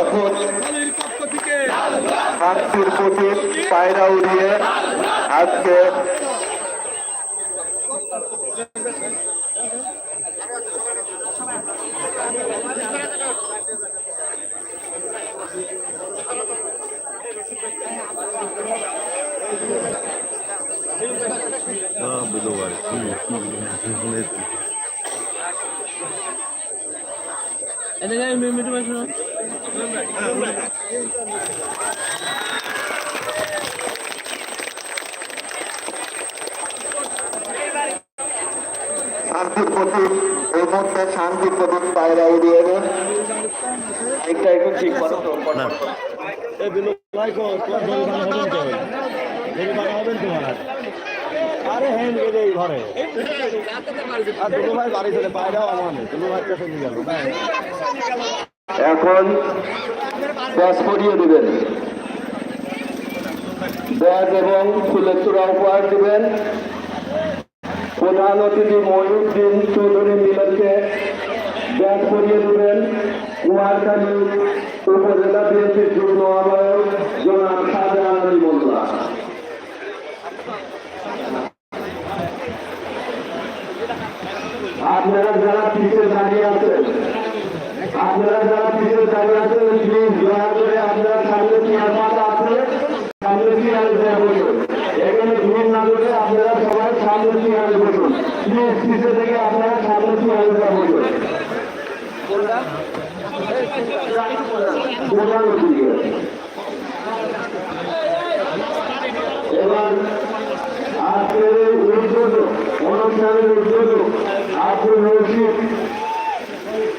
এখন দলের পক্ষ থেকে। শান্তির প্রতি পায়রা উড়িয়ে আজকে শান্তির প্রতি এই মুহূর্তে শান্তির প্রতি পায়রা উড়িয়ে দেন একটা একটু ঠিক করো। তো? আরে? হ্যাঁ গেলে এই ঘরে। আর দুটো ভাই বাড়ি চলে পায়রাও আমার নেই। দুটো ভাই পেছনে নিয়ে গেল। এখন ব্যাস পরিয়ে দিবেন। ব্যাগ এবং ফুলের তোড়া উপহার দিবেন। প্রধান অতিথি মহিউদ্দিন চৌধুরী মিলনকে ব্যাগ পরিয়ে দিবেন। কুমারখালী উপজেলা বিএনপির যুগ্ম আহ্বায়ক জনাব শাহজাহান আলী মোল্লা। আপনারা যারা পিছিয়ে দাঁড়িয়ে আছেন আপনারা যারা পিছিয়ে দাঁড়িয়ে আছেন দয়া আপনারা সামনে চেয়ার পাতা আছে? সামনে চেয়ারে বসুন এখানে ভিড় না করে আপনারা সবাই সামনে চেয়ারে বসুন প্লিজ পিছিয়ে থেকে আপনারা সামনে চেয়ারে দেওয়া বসুন এবার আজকের উদ্যোগ, অনুষ্ঠানের উদ্যোগ, আব্দুল রশিদ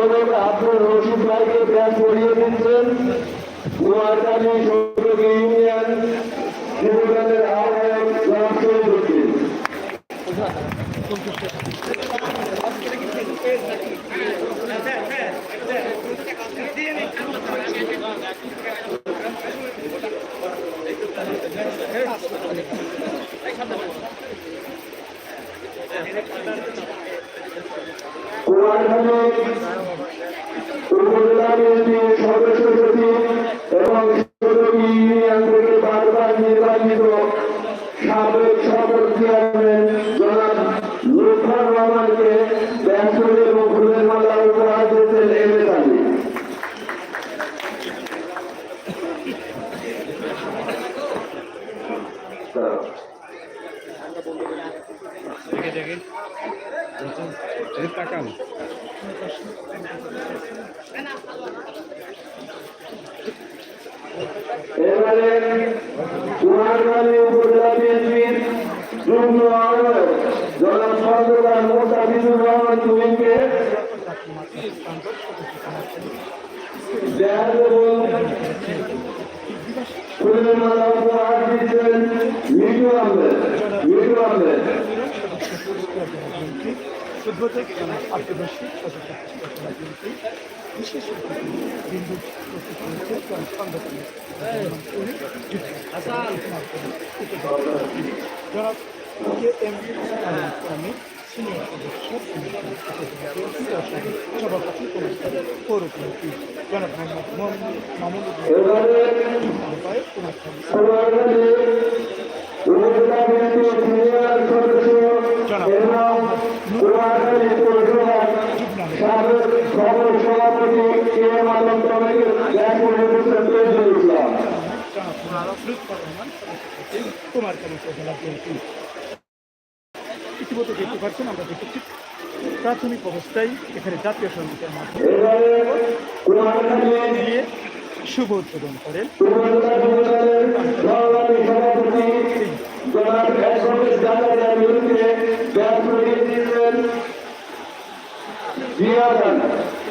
উদ্বোধক আব্দুল রশিদ ভাইকে ব্যাগ করিয়ে দিচ্ছেন। কুমারকালী সৌরভ ইউনিয়ন যুবদলের আহ্বায়ক উদ্দিন কুমারখালী উপজেলা বিএনপির সদস্য সচিব এবং সৌরভ ইউনিয়ন থেকে বারবার নির্বাচিত সাবেক সদর চেয়ারম্যান জনাব লুৎফর রহমানকে ব্যাসল এবং ফুলের মালা উপহার দিয়েছেন এম এস আলী এবারে কুমারখালী উপজেলা বিএনপির যুগ্ম আহ্বায়ক জনাব সর্বদা মোস্তাফিজুর রহমান ফুলের মালা উপহার দিচ্ছেন মিঠু আহমেদ সভ্য থেকে সচেতন বিশেষ বিন্দু সংগঠন যারা আমি সিনিয়র সদস্য সভাপতি পৌরকমিটি জনাব মোহাম্মদ ইতিমধ্যে দেখতে পাচ্ছেন আমরা দেখেছি প্রাথমিক অবস্থায় এখানে জাতীয় সঙ্গীতের মাধ্যমে শুভ উদ্বোধন করেন।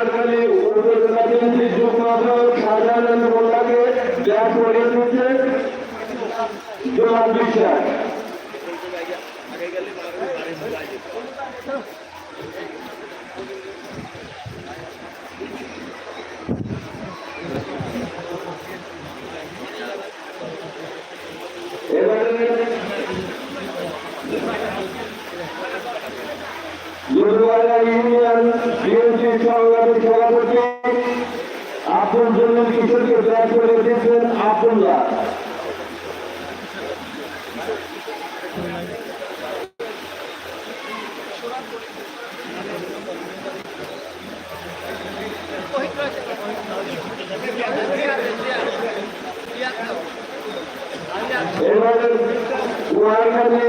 কুমারখালী উপজেলা বিএনপি যুগ্ম আহ্বায়ক শাহজাহান মোল্লাকে গ্যাস পরিয়ে দিচ্ছে জোয়ান বিশ্বাস। এবারে দুর্গাড়া কিশোরকে ব্যাগ করে দিয়েছেন আব্দুল্লাহ। এবারে কুয়ারখালী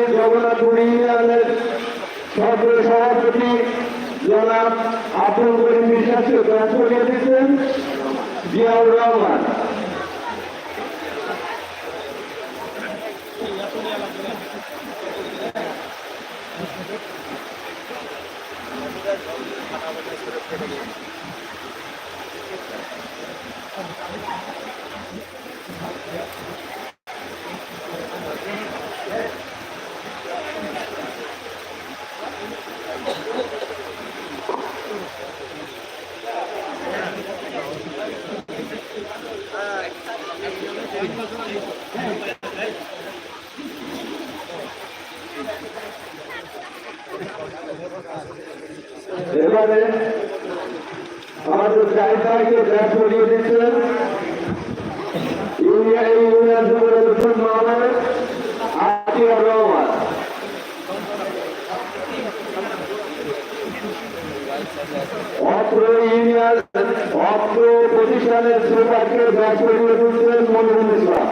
সদর সভাপতি জনাব আব্দুল করিম বিশ্বাসকে ব্যাগ করে দিয়েছেন। জিয়াউর রহমান। এবারে আমাদের চারিদাকে ব্যাগ করিয়ে দিচ্ছেন ইউনিয়ন ইউনিয়ন ইউনিয়ন অত্র প্রতিষ্ঠানের সুপারকে ব্যাগ করিয়ে দিচ্ছেন মনিরুল ইসলাম।